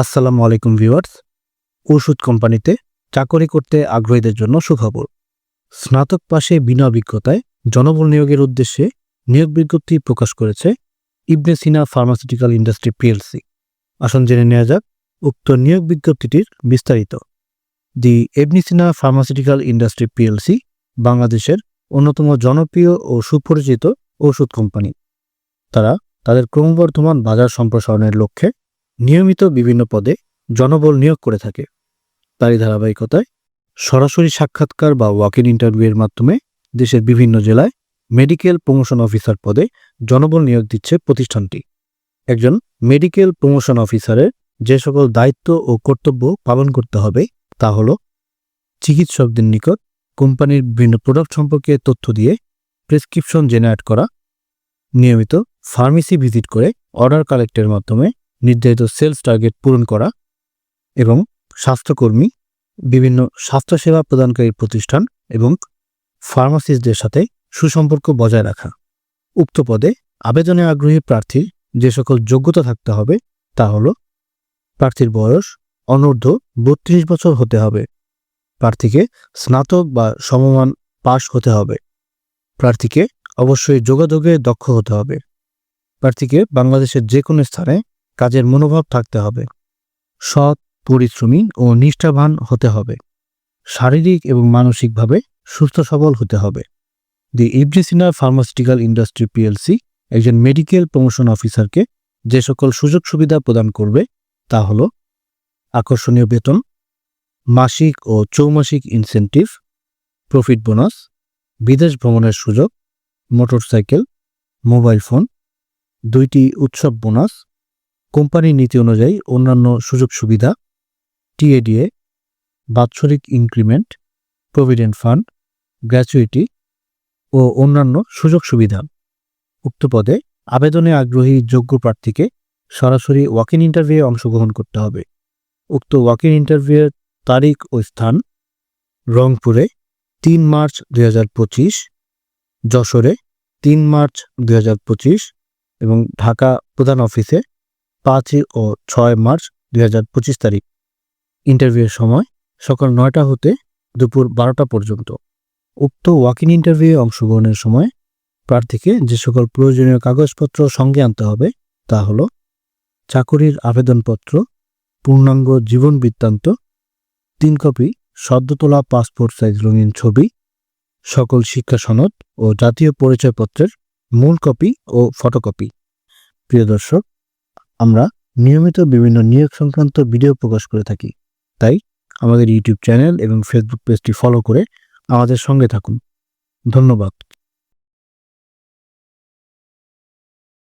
আসসালামু আলাইকুম ভিউয়ার্স। ওষুধ কোম্পানিতে চাকরি করতে আগ্রহীদের জন্য সুখবর। স্নাতক পাশে বিনা অভিজ্ঞতায় জনবল নিয়োগের উদ্দেশ্যে নিয়োগ বিজ্ঞপ্তি প্রকাশ করেছে Ibne Sina pharmaceutical industry PLC. আসন জেনে নেওয়া যাক উক্ত নিয়োগ বিজ্ঞপ্তিটির বিস্তারিত। The Ibn Sina pharmaceutical industry PLC বাংলাদেশের অন্যতম জনপ্রিয় ও সুপরিচিত ওষুধ কোম্পানি। তারা তাদের ক্রমবর্ধমান বাজার সম্প্রসারণের লক্ষ্যে নিয়মিত বিভিন্ন পদে জনবল নিয়োগ করে থাকে। তারই ধারাবাহিকতায় সরাসরি সাক্ষাৎকার বা ওয়াক ইন ইন্টারভিউয়ের মাধ্যমে দেশের বিভিন্ন জেলায় মেডিকেল প্রমোশন অফিসার পদে জনবল নিয়োগ দিচ্ছে প্রতিষ্ঠানটি। একজন মেডিকেল প্রমোশন অফিসারের যে সকল দায়িত্ব ও কর্তব্য পালন করতে হবে তা হল চিকিৎসকদের নিকট কোম্পানির বিভিন্ন প্রোডাক্ট সম্পর্কে তথ্য দিয়ে প্রেসক্রিপশন জেনারেট করা, নিয়মিত ফার্মেসি ভিজিট করে অর্ডার কালেক্টের মাধ্যমে নির্ধারিত সেলস টার্গেট পূরণ করা এবং স্বাস্থ্যকর্মী, বিভিন্ন স্বাস্থ্যসেবা প্রদানকারী প্রতিষ্ঠান এবং ফার্মাসিস্টদের সাথে সুসম্পর্ক বজায় রাখা। উক্ত পদে আবেদনে আগ্রহী প্রার্থীর যে সকল যোগ্যতা থাকতে হবে তা হল প্রার্থীর বয়স অনূর্ধ্ব বত্রিশ বছর হতে হবে। প্রার্থীকে স্নাতক বা সমমান পাশ হতে হবে। প্রার্থীকে অবশ্যই যোগাযোগে দক্ষ হতে হবে। প্রার্থীকে বাংলাদেশের যে কোনো স্থানে কাজের মনোভাব থাকতে হবে। সৎ, পরিশ্রমী ও নিষ্ঠাবান হতে হবে। শারীরিক এবং মানসিকভাবে সুস্থ সবল হতে হবে। The Ibn Sina pharmaceutical industry PLC একজন মেডিকেল প্রমোশন অফিসারকে যে সকল সুযোগ সুবিধা প্রদান করবে তা হল আকর্ষণীয় বেতন, মাসিক ও চৌমাসিক ইনসেন্টিভ, প্রফিট বোনাস, বিদেশ ভ্রমণের সুযোগ, মোটরসাইকেল, মোবাইল ফোন, দুইটি উৎসব বোনাস কোম্পানির নীতি অনুযায়ী অন্যান্য সুযোগ সুবিধা টিএডিএ বাৎসরিক ইনক্রিমেন্ট, প্রভিডেন্ট ফান্ড, গ্র্যাচুইটি ও অন্যান্য সুযোগ সুবিধা। উক্ত পদে আবেদনে আগ্রহী যোগ্য প্রার্থীকে সরাসরি ওয়াক ইন ইন্টারভিউয়ে অংশগ্রহণ করতে হবে। উক্ত ওয়াক ইন ইন্টারভিউয়ের তারিখ ও স্থান রংপুরে তিন মার্চ দুই হাজার পঁচিশ, যশোরে তিন মার্চ দু হাজার পঁচিশ এবং ঢাকা প্রধান অফিসে পাঁচই ও ছয় মার্চ দুই হাজার পঁচিশ তারিখ। ইন্টারভিউয়ের সময় সকাল নয়টা হতে দুপুর বারোটা পর্যন্ত। উক্ত ওয়াকিং ইন ইন্টারভিউয়ে অংশগ্রহণের সময় প্রার্থীকে যে সকল প্রয়োজনীয় কাগজপত্র সঙ্গে আনতে হবে তা হল চাকুরির আবেদনপত্র, পূর্ণাঙ্গ জীবন বৃত্তান্ত, তিন কপি সদ্য তোলা পাসপোর্ট সাইজ রঙিন ছবি, সকল শিক্ষা সনদ ও জাতীয় পরিচয়পত্রের মূল কপি ও ফটোকপি। প্রিয় দর্শক আমরা নিয়মিত বিভিন্ন নিয়োগ সংক্রান্ত ভিডিও প্রকাশ করে থাকি। তাই আমাদের ইউটিউব চ্যানেল এবং ফেসবুক পেজটি ফলো করে আমাদের সঙ্গে থাকুন। ধন্যবাদ।